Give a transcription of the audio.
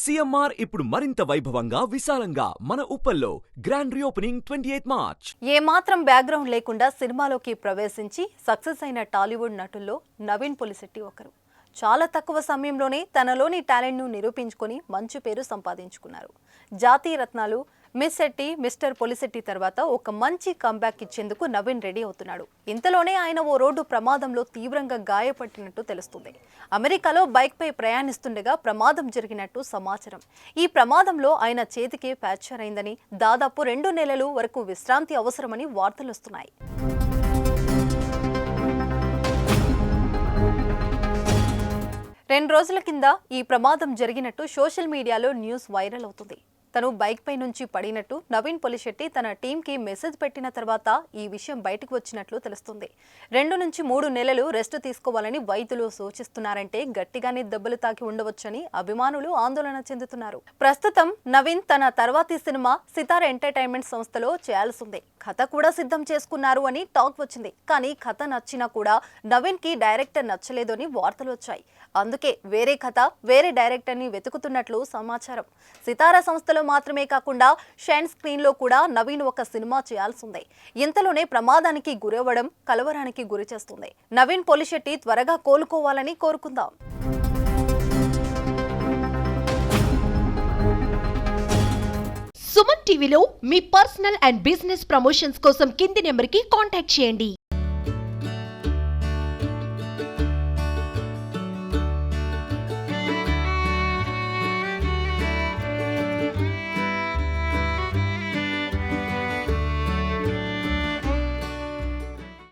CMR ఇప్పుడు మరింత వైభవంగా విశాలంగా మన ఉప్పల్లో grand reopening twenty eighth March. ఏమాత్రం బ్యాక్గ్రౌండ్ లేకుండా సినిమాలోకి ప్రవేశించి సక్సెస్ అయిన టాలీవుడ్ నటుల్లో నవీన్ పొలిశెట్టి ఒకరు. చాలా తక్కువ సమయంలోనే తనలోని టాలెంట్ను నిరూపించుకొని మంచి పేరు సంపాదించుకున్నారు. జాతీయ రత్నాలు మిస్ శెట్టి మిస్టర్ పొలిశెట్టి తర్వాత ఒక మంచి కంబ్యాక్ ఇచ్చేందుకు నవీన్ రెడీ అవుతున్నాడు. ఇంతలోనే ఆయన ఓ రోడ్డు ప్రమాదంలో తీవ్రంగా గాయపట్టినట్టు తెలుస్తుంది. అమెరికాలో బైక్పై ప్రయాణిస్తుండగా ప్రమాదం జరిగినట్టు సమాచారం. ఈ ప్రమాదంలో ఆయన చేతికి ఫ్రాక్చర్ అయిందని దాదాపు రెండు నెలలు వరకు విశ్రాంతి అవసరమని వార్తలు వస్తున్నాయి. రెండు రోజుల కింద ఈ ప్రమాదం జరిగినట్టు సోషల్ మీడియాలో న్యూస్ వైరల్ అవుతుంది. తను బైక్ పై నుంచి పడినట్టు నవీన్ పొలిశెట్టి తన టీంకి మెసేజ్ పెట్టిన తర్వాత ఈ విషయం బయటకు వచ్చినట్లు తెలుస్తుంది. రెండు నుంచి మూడు నెలలు రెస్ట్ తీసుకోవాలని వైద్యులు సూచిస్తున్నారంటే గట్టిగానే దెబ్బలు తాకి ఉండవచ్చని అభిమానులు ఆందోళన చెందుతున్నారు. ప్రస్తుతం నవీన్ తన తర్వాతి సినిమా సితార్ ఎంటర్టైన్మెంట్ సంస్థలో చేయాల్సిందే. కథ కూడా సిద్ధం చేసుకున్నారు అని టాక్ వచ్చింది. కానీ కథ నచ్చినా కూడా నవీన్కి డైరెక్టర్ నచ్చలేదు అని వార్తలు వచ్చాయి. అందుకే వేరే కథ వేరే డైరెక్టర్ని వెతుకుతున్నట్లు సమాచారం. సితారా సంస్థలో మాత్రమే కాకుండా షైన్ స్క్రీన్లో కూడా నవీన్ ఒక సినిమా చేయాల్సిందే. ఇంతలోనే ప్రమాదానికి గురవ్వడం కలవరానికి గురి చేస్తుంది. నవీన్ పొలిశెట్టి త్వరగా కోలుకోవాలని కోరుకుందాం. సుమన్ టీవీలో మీ పర్సనల్ అండ్ బిజినెస్ ప్రమోషన్స్ కోసం కింది నెంబర్కి కాంటాక్ట్ చేయండి.